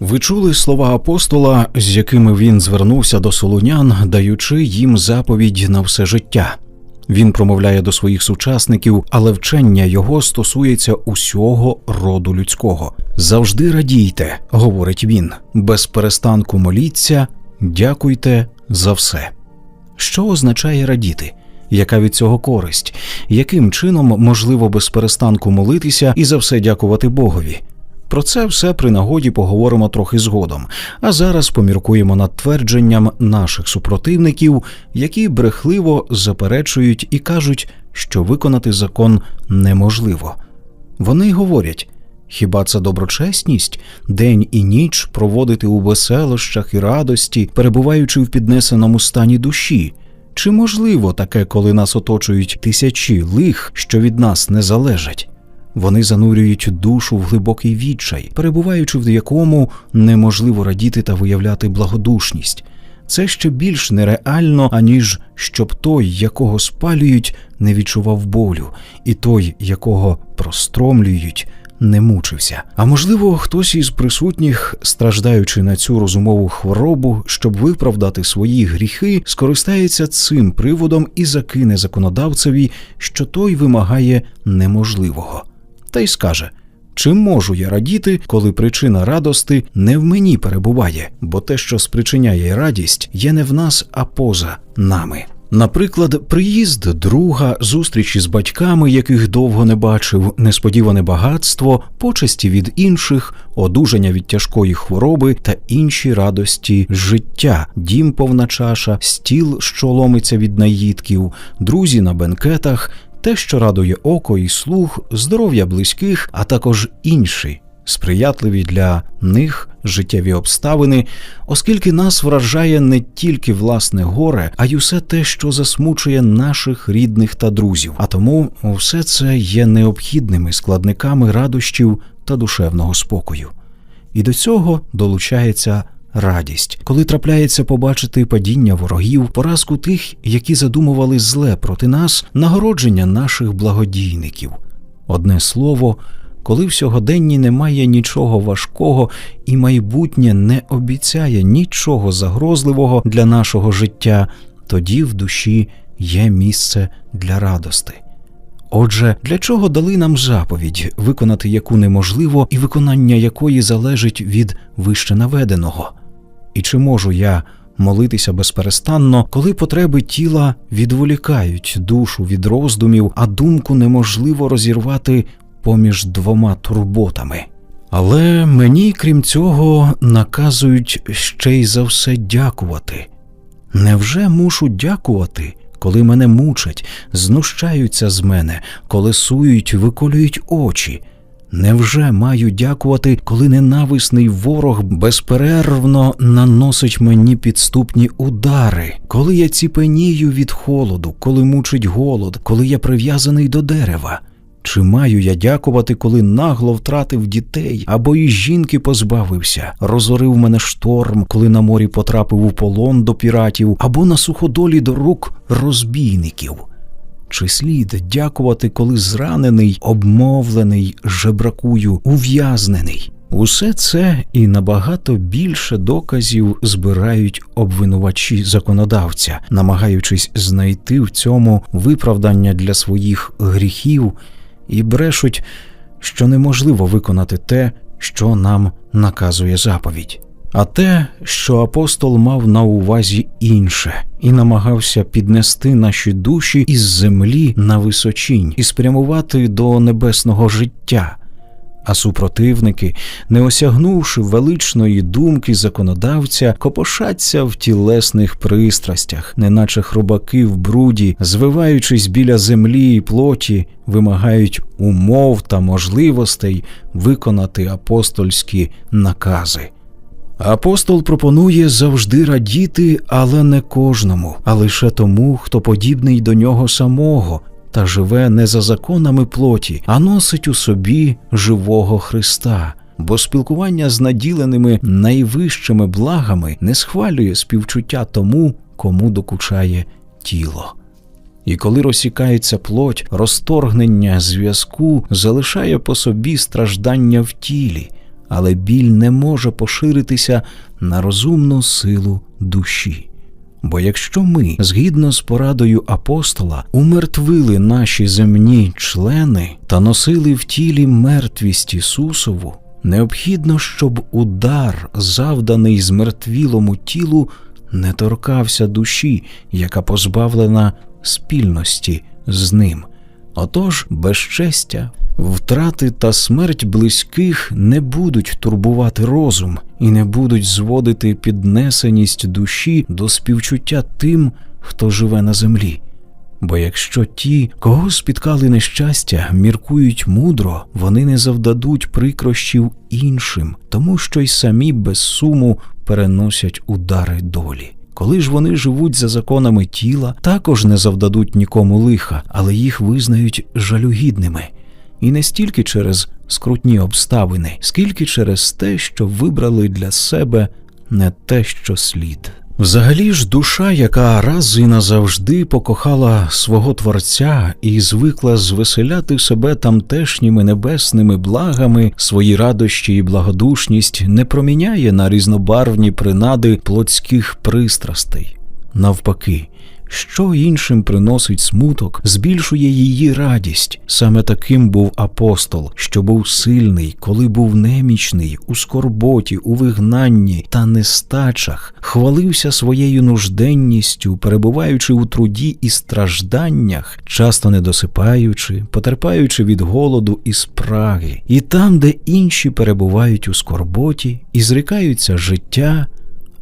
Ви чули слова апостола, з якими він звернувся до солунян, даючи їм заповідь на все життя. Він промовляє до своїх сучасників, але вчення його стосується усього роду людського. Завжди радійте, говорить він, без перестанку моліться, дякуйте за все. Що означає радіти? Яка від цього користь? Яким чином можливо без перестанку молитися і за все дякувати Богові? Про це все при нагоді поговоримо трохи згодом. А зараз поміркуємо над твердженням наших супротивників, які брехливо заперечують і кажуть, що виконати закон неможливо. Вони говорять. Хіба це доброчесність день і ніч проводити у веселощах і радості, перебуваючи в піднесеному стані душі? Чи можливо таке, коли нас оточують тисячі лих, що від нас не залежать? Вони занурюють душу в глибокий відчай, перебуваючи в якому неможливо радіти та виявляти благодушність. Це ще більш нереально, аніж щоб той, якого спалюють, не відчував болю, і той, якого простромлюють, не мучився. А можливо, хтось із присутніх, страждаючи на цю розумову хворобу, щоб виправдати свої гріхи, скористається цим приводом і закине законодавцеві, що той вимагає неможливого, та й скаже. Чи можу я радіти, коли причина радости не в мені перебуває, бо те, що спричиняє радість, є не в нас, а поза нами. Наприклад, приїзд друга, зустрічі з батьками, яких довго не бачив, несподіване багатство, почесті від інших, одужання від тяжкої хвороби та інші радості життя, дім повна чаша, стіл, що ломиться від наїдків, друзі на бенкетах, те, що радує око і слух, здоров'я близьких, а також інші. Сприятливі для них життєві обставини, оскільки нас вражає не тільки власне горе, а й усе те, що засмучує наших рідних та друзів. А тому все це є необхідними складниками радощів та душевного спокою. І до цього долучається радість, коли трапляється побачити падіння ворогів, поразку тих, які задумували зле проти нас, нагородження наших благодійників. Одне слово, коли в сьогоденні немає нічого важкого і майбутнє не обіцяє нічого загрозливого для нашого життя, тоді в душі є місце для радости. Отже, для чого дали нам заповідь, виконати яку неможливо, і виконання якої залежить від вище наведеного? І чи можу я молитися безперестанно, коли потреби тіла відволікають душу від роздумів, а думку неможливо розірвати поміж двома турботами? Але мені, крім цього, наказують ще й за все дякувати. Невже мушу дякувати, коли мене мучать, знущаються з мене, коли сують, виколюють очі? Невже маю дякувати, коли ненависний ворог безперервно наносить мені підступні удари, коли я ціпенію від холоду, коли мучить голод, коли я прив'язаний до дерева? Чи маю я дякувати, коли нагло втратив дітей або і жінки позбавився, розорив мене шторм, коли на морі потрапив у полон до піратів, або на суходолі до рук розбійників? Чи слід дякувати, коли зранений, обмовлений, жебракую, ув'язнений? Усе це і набагато більше доказів збирають обвинувачі законодавця, намагаючись знайти в цьому виправдання для своїх гріхів, і брешуть, що неможливо виконати те, що нам наказує заповідь. А те, що апостол мав на увазі інше, і намагався піднести наші душі із землі на височінь і спрямувати до небесного життя. А супротивники, не осягнувши величної думки законодавця, копошаться в тілесних пристрастях, неначе хробаки в бруді, звиваючись біля землі і плоті, вимагають умов та можливостей виконати апостольські накази. Апостол пропонує завжди радіти, але не кожному, а лише тому, хто подібний до нього самого та живе не за законами плоті, а носить у собі живого Христа. Бо спілкування з наділеними найвищими благами не схвалює співчуття тому, кому докучає тіло. І коли розсікається плоть, розторгнення зв'язку залишає по собі страждання в тілі, але біль не може поширитися на розумну силу душі. Бо якщо ми, згідно з порадою апостола, умертвили наші земні члени та носили в тілі мертвість Ісусову, необхідно, щоб удар, завданий змертвілому тілу, не торкався душі, яка позбавлена спільності з ним. Отож, безчестя, втрати та смерть близьких не будуть турбувати розум і не будуть зводити піднесеність душі до співчуття тим, хто живе на землі. Бо якщо ті, кого спіткали нещастя, міркують мудро, вони не завдадуть прикрощів іншим, тому що й самі без суму переносять удари долі. Коли ж вони живуть за законами тіла, також не завдадуть нікому лиха, але їх визнають жалюгідними. І не стільки через скрутні обставини, скільки через те, що вибрали для себе не те, що слід. Взагалі ж душа, яка раз і назавжди покохала свого Творця і звикла звеселяти себе тамтешніми небесними благами, свої радощі і благодушність не проміняє на різнобарвні принади плотських пристрастей. Навпаки, що іншим приносить смуток, збільшує її радість. Саме таким був апостол, що був сильний, коли був немічний, у скорботі, у вигнанні та нестачах, хвалився своєю нужденністю, перебуваючи у труді і стражданнях, часто не досипаючи, потерпаючи від голоду і спраги, і там, де інші перебувають у скорботі і зрікаються життя,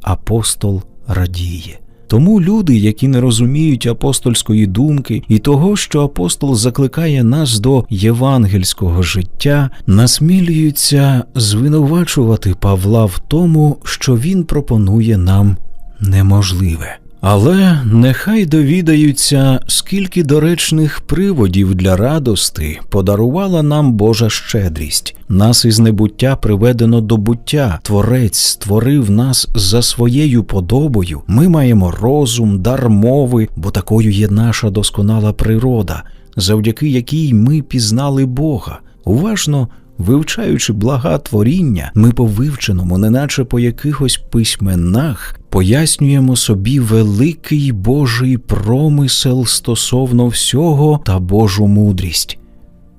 апостол радіє. Тому люди, які не розуміють апостольської думки і того, що апостол закликає нас до євангельського життя, насмілюються звинувачувати Павла в тому, що він пропонує нам неможливе. Але нехай довідаються, скільки доречних приводів для радости подарувала нам Божа щедрість. Нас із небуття приведено до буття. Творець створив нас за своєю подобою. Ми маємо розум, дар мови, бо такою є наша досконала природа, завдяки якій ми пізнали Бога. Уважно Вивчаючи блага творіння, ми по вивченому, неначе по якихось письменах, пояснюємо собі великий Божий промисел стосовно всього та Божу мудрість.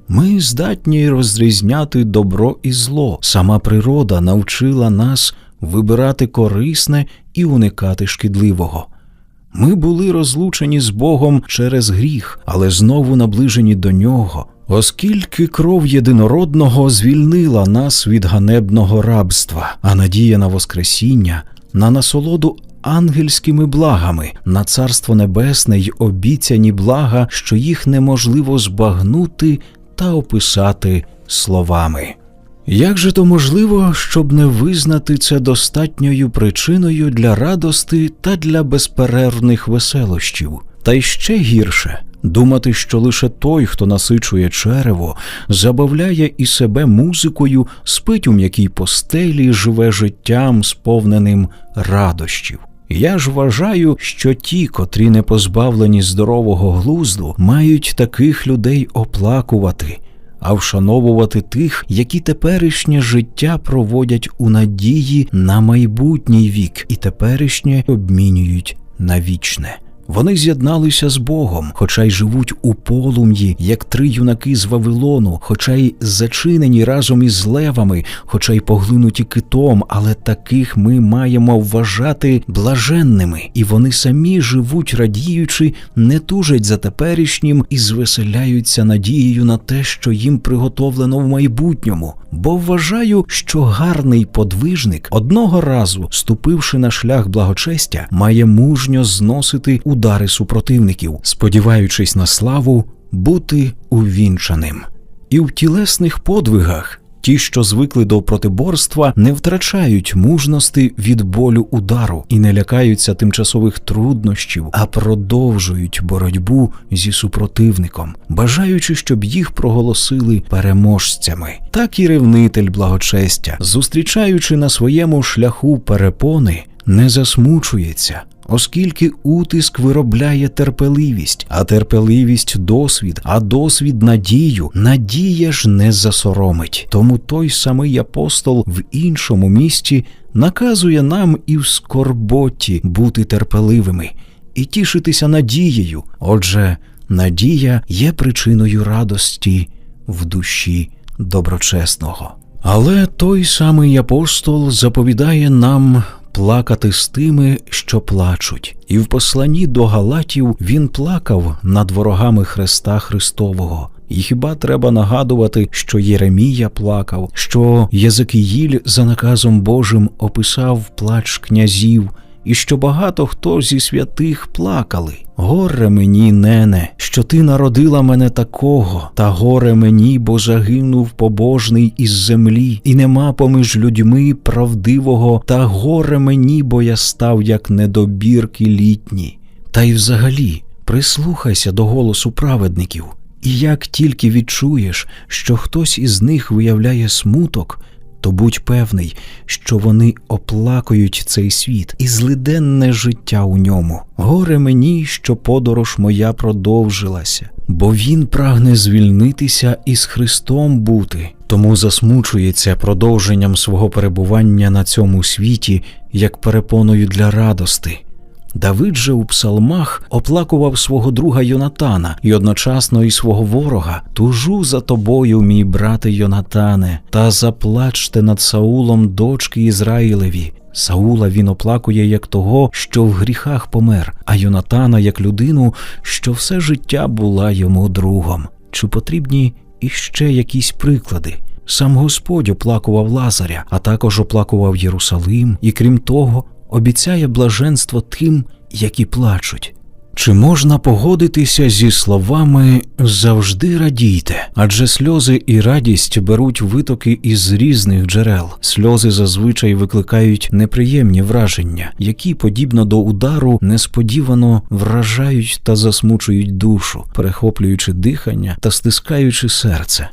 Ми здатні розрізняти добро і зло. Сама природа навчила нас вибирати корисне і уникати шкідливого. Ми були розлучені з Богом через гріх, але знову наближені до нього, оскільки кров єдинородного звільнила нас від ганебного рабства, а надія на Воскресіння, на насолоду ангельськими благами, на царство небесне й обіцяні блага, що їх неможливо збагнути та описати словами. Як же то можливо, щоб не визнати це достатньою причиною для радости та для безперервних веселощів? Та й ще гірше думати, що лише той, хто насичує черево, забавляє і себе музикою, спить у м'якій постелі, живе життям, сповненим радощів. Я ж вважаю, що ті, котрі не позбавлені здорового глузду, мають таких людей оплакувати а вшановувати тих, які теперішнє життя проводять у надії на майбутній вік і теперішнє обмінюють на вічне. Вони з'єдналися з Богом, хоча й живуть у полум'ї, як три юнаки з Вавилону, хоча й зачинені разом із левами, хоча й поглинуті китом, але таких ми маємо вважати блаженними, і вони самі живуть, радіючи, не тужать за теперішнім і звеселяються надією на те, що їм приготовлено в майбутньому. Бо вважаю, що гарний подвижник одного разу, ступивши на шлях благочестя, має мужньо зносити удари супротивників, сподіваючись на славу бути увінчаним. І в тілесних подвигах ті, що звикли до протиборства, не втрачають мужності від болю удару і не лякаються тимчасових труднощів, а продовжують боротьбу зі супротивником, бажаючи, щоб їх проголосили переможцями. Так і ревнитель благочестя, зустрічаючи на своєму шляху перепони, не засмучується, оскільки утиск виробляє терпеливість, а терпеливість досвід, а досвід надію, надія ж не засоромить. Тому той самий апостол в іншому місті наказує нам і в скорботі бути терпеливими і тішитися надією. Отже, надія є причиною радості в душі доброчесного. Але той самий апостол заповідає нам плакати з тими, що плачуть, і в посланні до Галатів він плакав над ворогами Христа Христового. І хіба треба нагадувати, що Єремія плакав, що Єзекиїль за наказом Божим описав плач князів, і що багато хто зі святих плакали. Горе мені, нене, що ти народила мене такого, та горе мені, бо загинув побожний із землі, і нема поміж людьми правдивого, та горе мені, бо я став як недобірки літні. Та й взагалі прислухайся до голосу праведників, і як тільки відчуєш, що хтось із них виявляє смуток, то будь певний, що вони оплакують цей світ і злиденне життя у ньому. Горе мені, що подорож моя продовжилася, бо він прагне звільнитися і з Христом бути, тому засмучується продовженням свого перебування на цьому світі як перепоною для радости. Давид же у псалмах оплакував свого друга Йонатана і одночасно і свого ворога. Тужу за тобою, мій брате Йонатане, та заплачте над Саулом дочки Ізраїлеві. Саула він оплакує як того, що в гріхах помер, а Йонатана як людину, що все життя була йому другом. Чи потрібні іще якісь приклади? Сам Господь оплакував Лазаря, а також оплакував Єрусалим, і крім того, обіцяє блаженство тим, які плачуть. Чи можна погодитися зі словами завжди радійте, адже сльози і радість беруть витоки із різних джерел. Сльози зазвичай викликають неприємні враження, які, подібно до удару, несподівано вражають та засмучують душу, перехоплюючи дихання та стискаючи серце.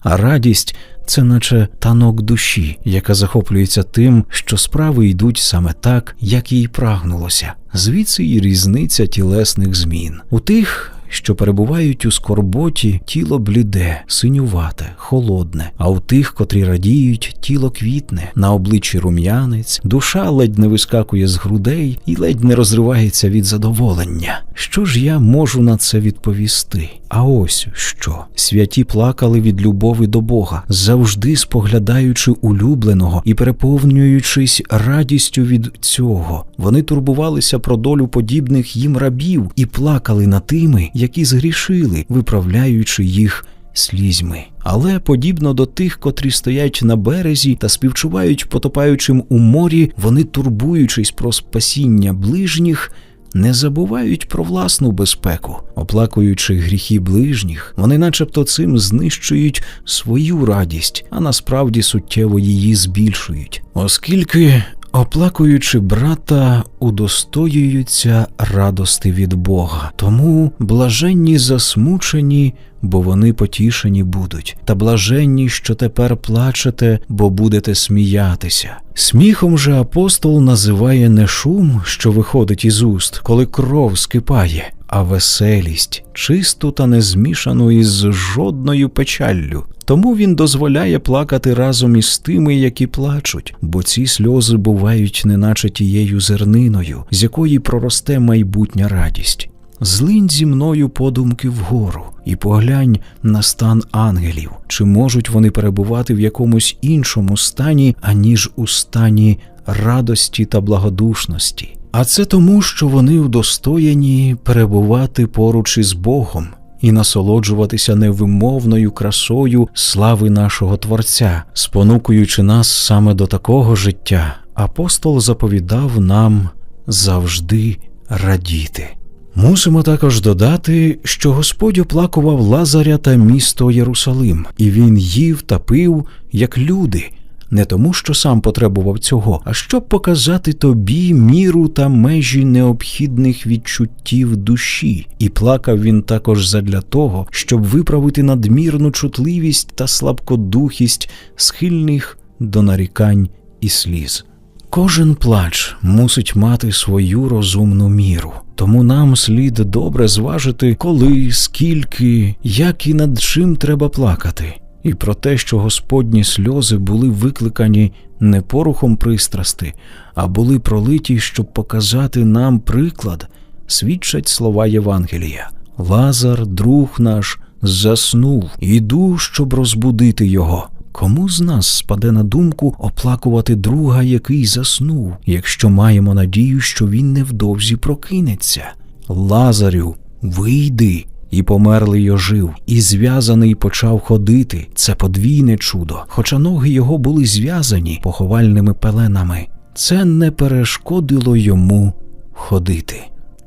А радість це наче танок душі, яка захоплюється тим, що справи йдуть саме так, як їй прагнулося. Звідси і різниця тілесних змін. У тих, що перебувають у скорботі, тіло бліде, синювате, холодне, а у тих, котрі радіють, тіло квітне, на обличчі рум'янець, душа ледь не вискакує з грудей і ледь не розривається від задоволення. Що ж я можу на це відповісти? А ось що святі плакали від любові до Бога, завжди споглядаючи улюбленого і переповнюючись радістю від цього. Вони турбувалися про долю подібних їм рабів і плакали над тими, які згрішили, виправляючи їх слізьми. Але подібно до тих, котрі стоять на березі та співчувають потопаючим у морі, вони, турбуючись про спасіння ближніх, не забувають про власну безпеку, оплакуючи гріхи ближніх, вони, начебто, цим знищують свою радість, а насправді суттєво її збільшують, оскільки. Оплакуючи брата, удостоюються радости від Бога, тому блаженні засмучені, бо вони потішені будуть, та блаженні, що тепер плачете, бо будете сміятися. Сміхом же апостол називає не шум, що виходить із уст, коли кров скипає, а веселість, чисту та не змішану із жодною печаллю. Тому він дозволяє плакати разом із тими, які плачуть, бо ці сльози бувають неначе тією зерниною, з якої проросте майбутня радість. Злинь зі мною подумки вгору, і поглянь на стан ангелів, чи можуть вони перебувати в якомусь іншому стані, аніж у стані радості та благодушності. А це тому, що вони удостоєні перебувати поруч із Богом і насолоджуватися невимовною красою слави нашого Творця, спонукуючи нас саме до такого життя, апостол заповідав нам завжди радіти. Мусимо також додати, що Господь оплакував Лазаря та місто Єрусалим, і він їв та пив, як люди, не тому, що сам потребував цього, а щоб показати тобі міру та межі необхідних відчуттів душі, і плакав він також задля того, щоб виправити надмірну чутливість та слабкодухість схильних до нарікань і сліз. Кожен плач мусить мати свою розумну міру, тому нам слід добре зважити, коли, скільки, як і над чим треба плакати, і про те, що Господні сльози були викликані не порухом пристрасти, а були пролиті, щоб показати нам приклад, свідчать слова Євангелія. Лазар, друг наш, заснув, іду, щоб розбудити його. Кому з нас спаде на думку оплакувати друга, який заснув, якщо маємо надію, що він невдовзі прокинеться? Лазарю, вийди. І померлий ожив, і зв'язаний почав ходити. Це подвійне чудо. Хоча ноги його були зв'язані поховальними пеленами, це не перешкодило йому ходити.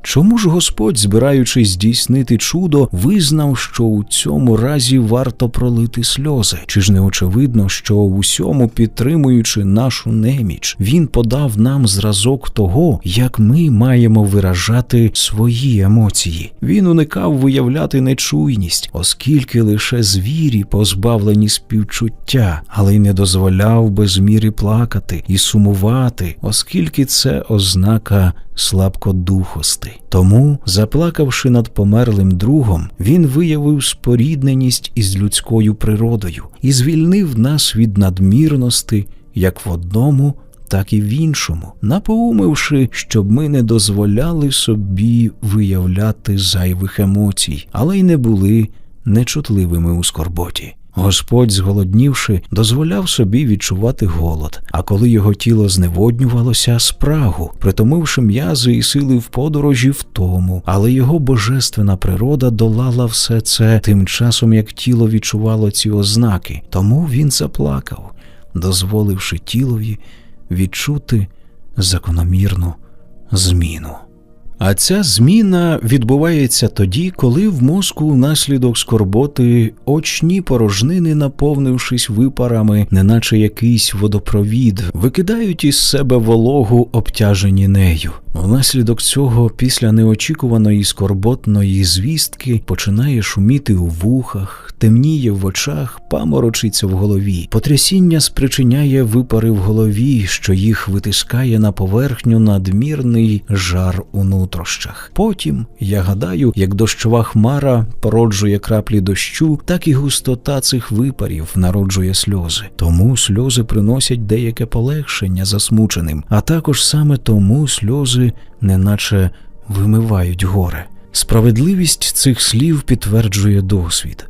Чому ж Господь, збираючись здійснити чудо, визнав, що у цьому разі варто пролити сльози? Чи ж не очевидно, що в усьому підтримуючи нашу неміч, він подав нам зразок того, як ми маємо виражати свої емоції? Він уникав виявляти нечуйність, оскільки лише звірі позбавлені співчуття, але й не дозволяв без міри плакати і сумувати, оскільки це ознака слабкодухости. Тому, заплакавши над померлим другом, він виявив спорідненість із людською природою і звільнив нас від надмірності як в одному, так і в іншому, напоумивши, щоб ми не дозволяли собі виявляти зайвих емоцій, але й не були нечутливими у скорботі. Господь, зголоднівши, дозволяв собі відчувати голод, а коли його тіло зневоднювалося, спрагу, притомивши м'язи і сили в подорожі втому, але його божественна природа долала все це тим часом, як тіло відчувало ці ознаки, тому він заплакав, дозволивши тілові відчути закономірну зміну. А ця зміна відбувається тоді, коли в мозку внаслідок скорботи очні порожнини, наповнившись випарами, неначе якийсь водопровід, викидають із себе вологу, обтяжені нею. Внаслідок цього, після неочікуваної скорботної звістки, починає шуміти у вухах, темніє в очах, паморочиться в голові. Потрясіння спричиняє випари в голові, що їх витискає на поверхню надмірний жар у нутрощах. Потім, я гадаю, як дощова хмара породжує краплі дощу, так і густота цих випарів народжує сльози. Тому сльози приносять деяке полегшення засмученим, а також саме тому сльози неначе вимивають горе. Справедливість цих слів підтверджує досвід.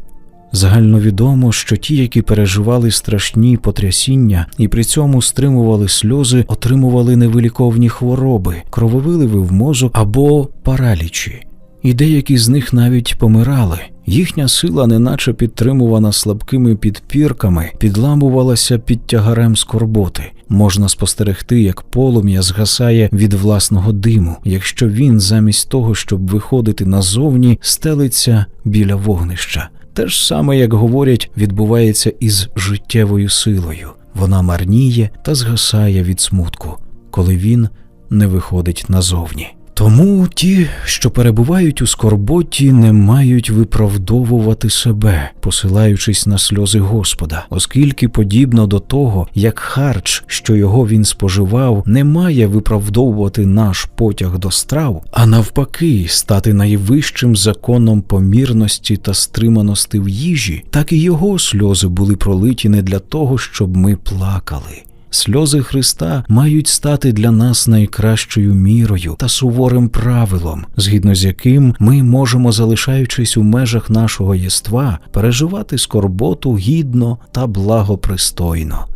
Загальновідомо, що ті, які переживали страшні потрясіння і при цьому стримували сльози, отримували невиліковні хвороби, крововиливи в мозок або паралічі. І деякі з них навіть помирали. Їхня сила, неначе підтримувана слабкими підпірками, підламувалася під тягарем скорботи. Можна спостерегти, як полум'я згасає від власного диму, якщо він, замість того, щоб виходити назовні, стелиться біля вогнища. Те ж саме, як говорять, відбувається із життєвою силою. Вона марніє та згасає від смутку, коли він не виходить назовні. Тому ті, що перебувають у скорботі, не мають виправдовувати себе, посилаючись на сльози Господа, оскільки, подібно до того, як харч, що його він споживав, не має виправдовувати наш потяг до страв, а навпаки, стати найвищим законом помірності та стриманості в їжі, так і його сльози були пролиті не для того, щоб ми плакали. Сльози Христа мають стати для нас найкращою мірою та суворим правилом, згідно з яким ми можемо, залишаючись у межах нашого єства, переживати скорботу гідно та благопристойно.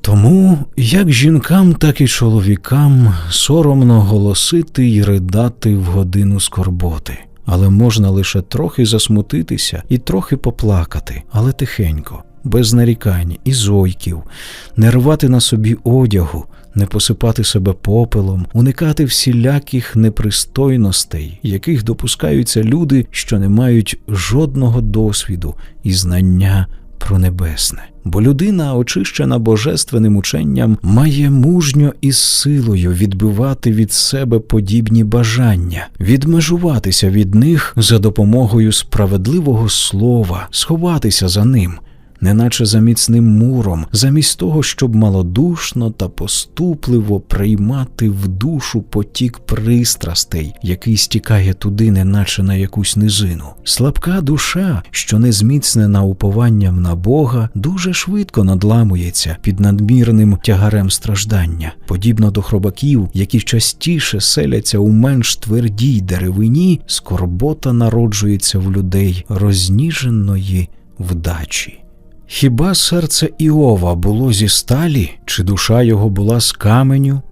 Тому як жінкам, так і чоловікам соромно голосити й ридати в годину скорботи. Але можна лише трохи засмутитися і трохи поплакати, але тихенько, без нарікань і зойків, не рвати на собі одягу, не посипати себе попелом, уникати всіляких непристойностей, яких допускаються люди, що не мають жодного досвіду і знання про небесне. Бо людина, очищена божественним ученням, має мужньо і силою відбивати від себе подібні бажання, відмежуватися від них за допомогою справедливого слова, сховатися за ним. Неначе за міцним муром, замість того, щоб малодушно та поступливо приймати в душу потік пристрастей, який стікає туди, неначе на якусь низину. Слабка душа, що не зміцнена упованням на Бога, дуже швидко надламується під надмірним тягарем страждання, подібно до хробаків, які частіше селяться у менш твердій деревині, скорбота народжується в людей розніженої вдачі. Хіба серце Іова було зі сталі, чи душа його була з каменю?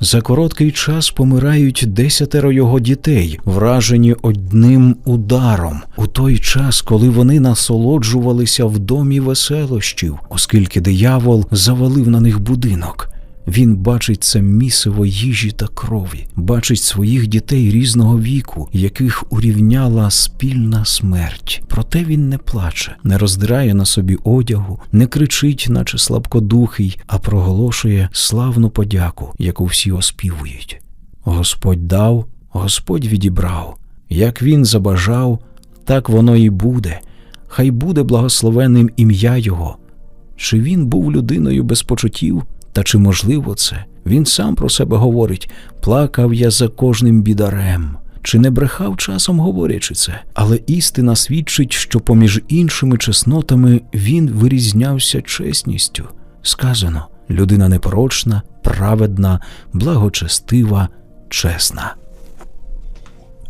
За короткий час помирають десятеро його дітей, вражені одним ударом, у той час, коли вони насолоджувалися в домі веселощів, оскільки диявол завалив на них будинок. Він бачить це місиво їжі та крові, бачить своїх дітей різного віку, яких урівняла спільна смерть. Проте він не плаче, не роздирає на собі одягу, не кричить, наче слабкодухий, а проголошує славну подяку, яку всі оспівують. Господь дав, Господь відібрав. Як він забажав, так воно і буде. Хай буде благословенним ім'я Його. Чи він був людиною без почуттів? Та чи можливо це? Він сам про себе говорить плакав я за кожним бідарем. Чи не брехав часом говорячи це? Але істина свідчить, що поміж іншими чеснотами він вирізнявся чесністю. Сказано людина непорочна, праведна, благочестива, чесна.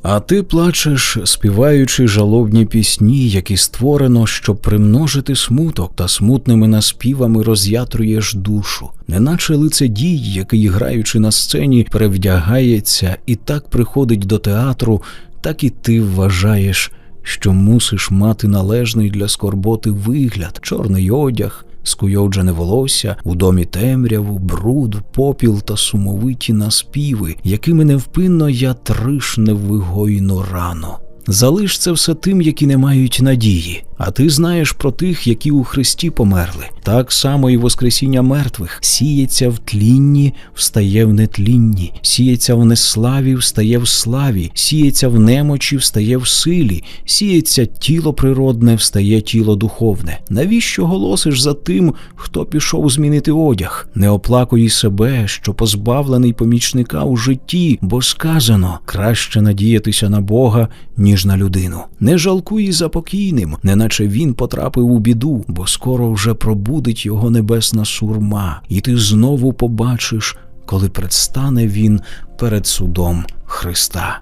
А ти плачеш, співаючи жалобні пісні, які створено, щоб примножити смуток та смутними наспівами роз'ятруєш душу, неначе лицедій, який, граючи на сцені, перевдягається і так приходить до театру, так і ти вважаєш, що мусиш мати належний для скорботи вигляд, чорний одяг, скуйовджене волосся, у домі темряву, бруд, попіл та сумовиті наспіви, якими невпинно я тришне вигойну рану. Залиш це все тим, які не мають надії, а ти знаєш про тих, які у Христі померли. Так само і Воскресіння мертвих сіється в тлінні, встає в нетлінні, сіється в неславі, встає в славі, сіється в немочі, встає в силі, сіється тіло природне, встає тіло духовне. Навіщо голосиш за тим, хто пішов змінити одяг? Не оплакуй себе, що позбавлений помічника у житті, бо сказано краще надіятися на Бога, ніж на людину. Не жалкуй за покійним, неначе він потрапив у біду, бо скоро вже пробудить його небесна сурма, і ти знову побачиш, коли предстане він перед судом Христа.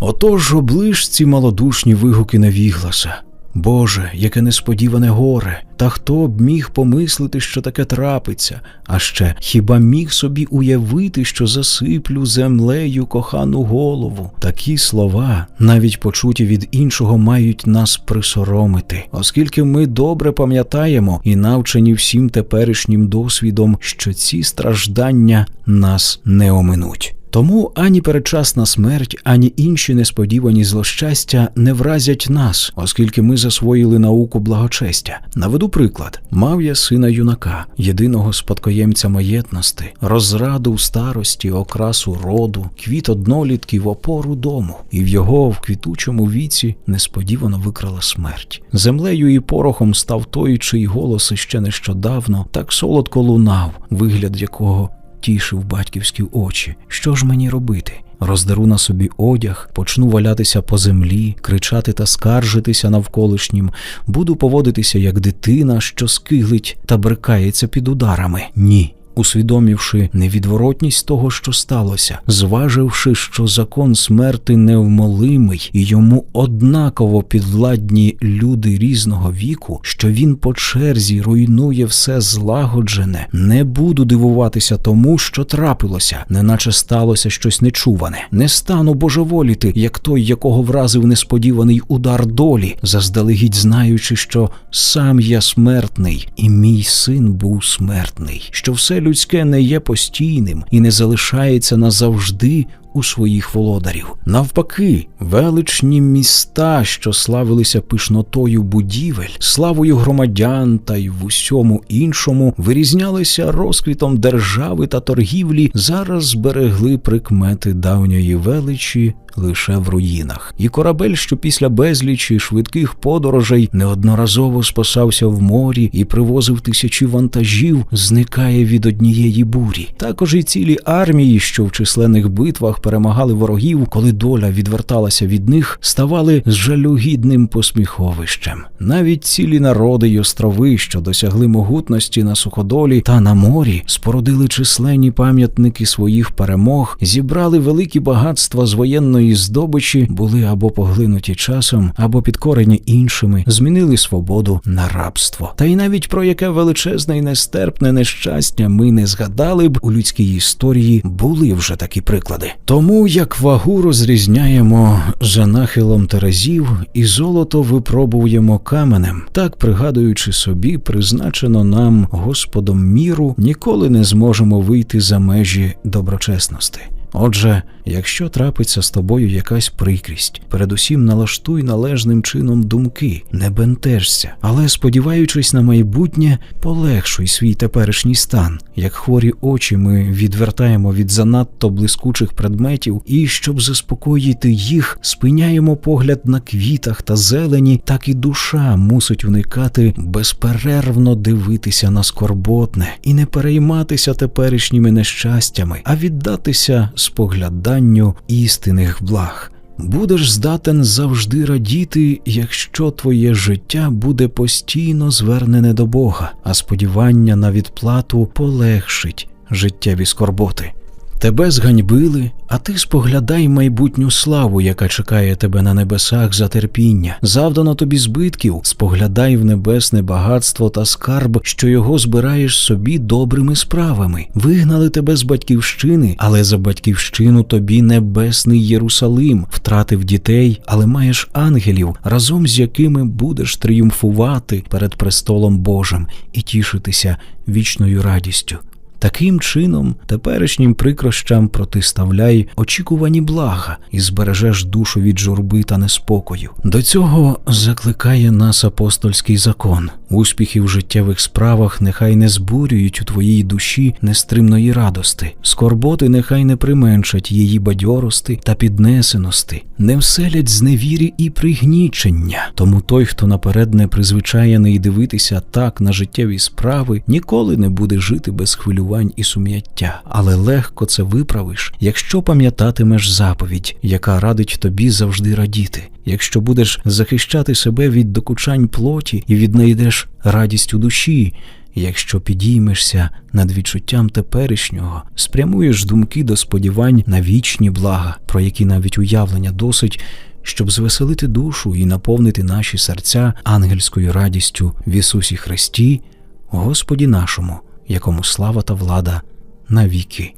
Отож оближ ці малодушні вигуки Навігласа. Боже, яке несподіване горе, та хто б міг помислити, що таке трапиться, а ще хіба міг собі уявити, що засиплю землею кохану голову? Такі слова, навіть почуті від іншого, мають нас присоромити, оскільки ми добре пам'ятаємо і навчені всім теперішнім досвідом, що ці страждання нас не оминуть. Тому ані передчасна смерть, ані інші несподівані злощастя не вразять нас, оскільки ми засвоїли науку благочестя. Наведу приклад: мав я сина юнака, єдиного спадкоємця маєтності, розраду в старості, окрасу роду, квіт однолітків, опору дому, і в його в квітучому віці несподівано викрала смерть. Землею і порохом став той, чий голос іще нещодавно так солодко лунав, вигляд якого тішив батьківські очі. Що ж мені робити? Роздеру на собі одяг, почну валятися по землі, кричати та скаржитися навколишнім, буду поводитися як дитина, що скиглить та брикається під ударами. Ні. Усвідомивши невідворотність того, що сталося, зваживши, що закон смерти невмолимий і йому однаково підвладні люди різного віку, що він по черзі руйнує все злагоджене, не буду дивуватися тому, що трапилося, неначе сталося щось нечуване. Не стану божеволіти, як той, якого вразив несподіваний удар долі, заздалегідь знаючи, що сам я смертний, і мій син був смертний, що все людське не є постійним і не залишається назавжди у своїх володарів. Навпаки, величні міста, що славилися пишнотою будівель, славою громадян та й в усьому іншому, вирізнялися розквітом держави та торгівлі, зараз зберегли прикмети давньої величі лише в руїнах. І корабель, що після безлічі швидких подорожей неодноразово спасався в морі і привозив тисячі вантажів, зникає від однієї бурі. Також і цілі армії, що в численних битвах перемагали ворогів, коли доля відверталася від них, ставали жалюгідним посміховищем. Навіть цілі народи й острови, що досягли могутності на суходолі та на морі, спорудили численні пам'ятники своїх перемог, зібрали великі багатства з воєнної здобичі, були або поглинуті часом, або підкорені іншими, змінили свободу на рабство. Та й навіть про яке величезне і нестерпне нещастя ми не згадали б у людській історії, були вже такі приклади. Тому як вагу розрізняємо за нахилом терезів і золото випробуємо каменем, так пригадуючи собі, призначено нам Господом міру, ніколи не зможемо вийти за межі доброчесності. Отже, якщо трапиться з тобою якась прикрість, передусім налаштуй належним чином думки, не бентежся, але, сподіваючись на майбутнє, полегшуй свій теперішній стан. Як хворі очі, ми відвертаємо від занадто блискучих предметів, і щоб заспокоїти їх, спиняємо погляд на квітах та зелені, так і душа мусить уникати безперервно дивитися на скорботне і не перейматися теперішніми нещастями, а віддатися спогляданню істинних благ. Будеш здатен завжди радіти, якщо твоє життя буде постійно звернене до Бога, а сподівання на відплату полегшить життєві скорботи. Тебе зганьбили, а ти споглядай майбутню славу, яка чекає тебе на небесах за терпіння. Завдано тобі збитків, споглядай в небесне багатство та скарб, що його збираєш собі добрими справами. Вигнали тебе з батьківщини, але за батьківщину тобі небесний Єрусалим, втратив дітей, але маєш ангелів, разом з якими будеш тріумфувати перед престолом Божим і тішитися вічною радістю. Таким чином, теперішнім прикрощам протиставляй очікувані блага і збережеш душу від журби та неспокою. До цього закликає нас апостольський закон. Успіхи в життєвих справах нехай не збурюють у твоїй душі нестримної радости, скорботи нехай не применшать її бадьорости та піднесеності, не вселять зневірі і пригнічення. Тому той, хто наперед не призвичаєний дивитися так на життєві справи, ніколи не буде жити без хвилювань і сум'яття, але легко це виправиш, якщо пам'ятатимеш заповідь, яка радить тобі завжди радіти. Якщо будеш захищати себе від докучань плоті і віднайдеш радість у душі, якщо підіймешся над відчуттям теперішнього, спрямуєш думки до сподівань на вічні блага, про які навіть уявлення досить, щоб звеселити душу і наповнити наші серця ангельською радістю в Ісусі Христі, Господі нашому, якому слава та влада навіки.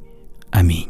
Амінь.